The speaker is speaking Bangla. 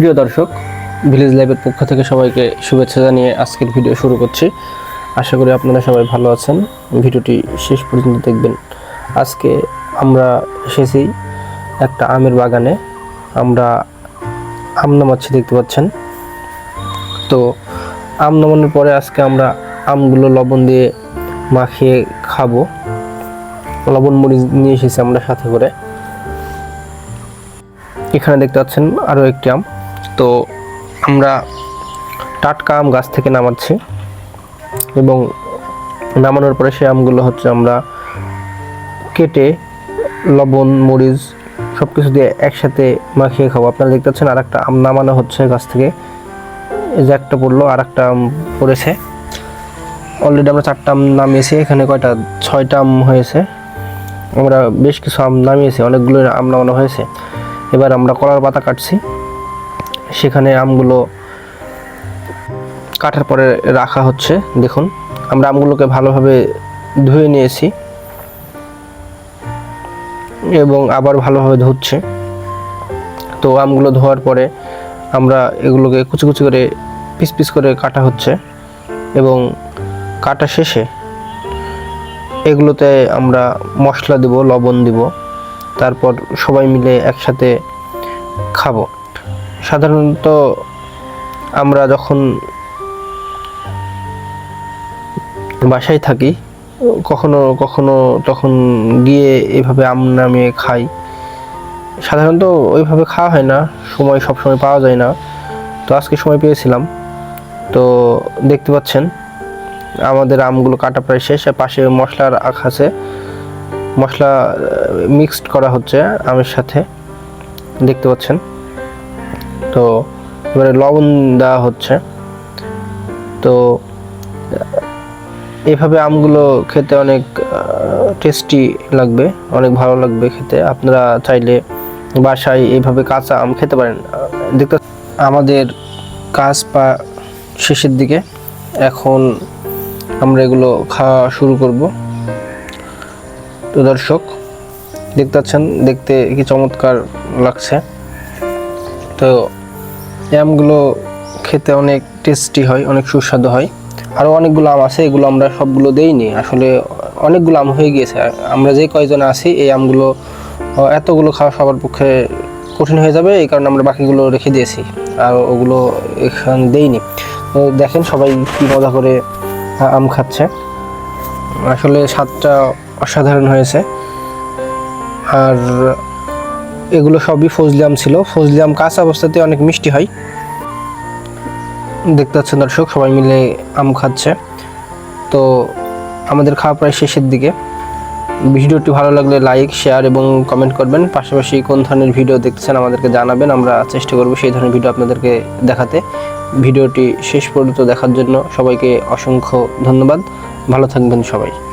প্রিয় দর্শক ভিলেজ লাইভের পক্ষ থেকে সবাইকে শুভেচ্ছা জানিয়ে আজকের ভিডিও শুরু করছি। আশা করি আপনারা সবাই ভালো আছেন। ভিডিওটি শেষ পর্যন্ত দেখবেন। আজকে আমরা এসেছি একটা আমের বাগানে। আমরা আম নামাচ্ছি, দেখতে পাচ্ছেন। তো আম নামানোর পরে আজকে আমরা আমগুলো লবণ দিয়ে মাখিয়ে খাব। লবণ মরিচ নিয়ে এসেছি আমরা সাথে করে। এখানে দেখতে পাচ্ছেন আরও একটি আম। তো আমরা টাটকা আম গাছ থেকে নামাচ্ছি এবং নামানোর পরে সেই আমগুলো হচ্ছে আমরা কেটে, লবণ, মরিচ সব কিছু দিয়ে একসাথে মাখিয়ে খাব। আপনারা দেখতে পাচ্ছেন আর একটা আম নামানো হচ্ছে গাছ থেকে। এই যে একটা পড়ল আর একটা আম পড়েছে। অলরেডি আমরা চারটা আম নামিয়েছি, এখানে কয়টা? ছয়টা আম হয়েছে। আমরা বেশ কিছু আম নামিয়েছি অনেকগুলো আম নামানো হয়েছে। এবার আমরা কলার পাতা কাটছি। সেখানে আমগুলো কাটার পরে রাখা হচ্ছে। দেখুন, আমরা আমগুলোকে ভালোভাবে ধুয়ে নিয়েছি এবং আবার ভালোভাবে ধুচ্ছে। তো আমগুলো ধোয়ার পরে আমরা এগুলোকে কুচি কুচি করে, পিস পিস করে কাটা হচ্ছে এবং কাটা শেষে এগুলোতে আমরা মশলা দিব, লবণ দিব, তারপর সবাই মিলে একসাথে খাব। সাধারণত আমরা যখন বাসায় থাকি, কখনো কখনো তখন গিয়ে এভাবে আম নামিয়ে খাই। সাধারণত ওইভাবে খাওয়া হয় না, সময় সব সময় পাওয়া যায় না। তো আজকে সময় পেয়েছিলাম। তো দেখতে পাচ্ছেন, আমাদের আমগুলো কাটা প্রায় শেষ পাশে মশলার রাখা আছে। মশলা মিক্সড করা হচ্ছে আমের সাথে। দেখতে পাচ্ছেন। তো এবারে লবণ দেওয়া হচ্ছে। তো, এভাবে আমগুলো খেতে অনেক টেস্টি লাগবে, অনেক ভালো লাগবে খেতে। আপনারা চাইলে বাসায় এইভাবে কাঁচা আম খেতে পারেন। দেখতে আমাদের কাজ পা শেষের দিকে। এখন আমরা এগুলো খাওয়া শুরু করব। তো দর্শক, দেখতে পাচ্ছেন, দেখতে কি চমৎকার লাগছে। তো আমগুলো খেতে অনেক টেস্টি হয়, অনেক সুস্বাদু হয়। আরও অনেকগুলো আম আছে, এগুলো আমরা সবগুলো দেইনি। আসলে অনেকগুলো আম হয়ে গিয়েছে। আমরা যে কয়জন আছি, এই আমগুলো এতগুলো খাওয়া সবার পক্ষে কঠিন হয়ে যাবে, এই কারণে আমরা বাকিগুলো রেখে দিয়েছি। আর ওগুলো এখানে দেইনি। তো দেখেন সবাই কি মজা করে আম খাচ্ছে। আসলে স্বাদটা অসাধারণ হয়েছে। আর এগুলো সবই ফজলি আম ছিল। ফজলি আম কাঁচা অবস্থাতে অনেক মিষ্টি হয়। দেখতে পাচ্ছেন দর্শক, সবাই মিলে আম খাচ্ছে। তো আমাদের খাওয়া প্রায় শেষের দিকে। ভিডিওটি ভালো লাগলে লাইক শেয়ার এবং কমেন্ট করবেন। পাশাপাশি কোন ধরনের ভিডিও দেখতেছেন আমাদেরকে জানাবেন। আমরা চেষ্টা করব সেই ধরনের ভিডিও আপনাদেরকে দেখাতে। ভিডিওটি শেষ পর্যন্ত দেখার জন্য সবাইকে অসংখ্য ধন্যবাদ। ভালো থাকবেন সবাই।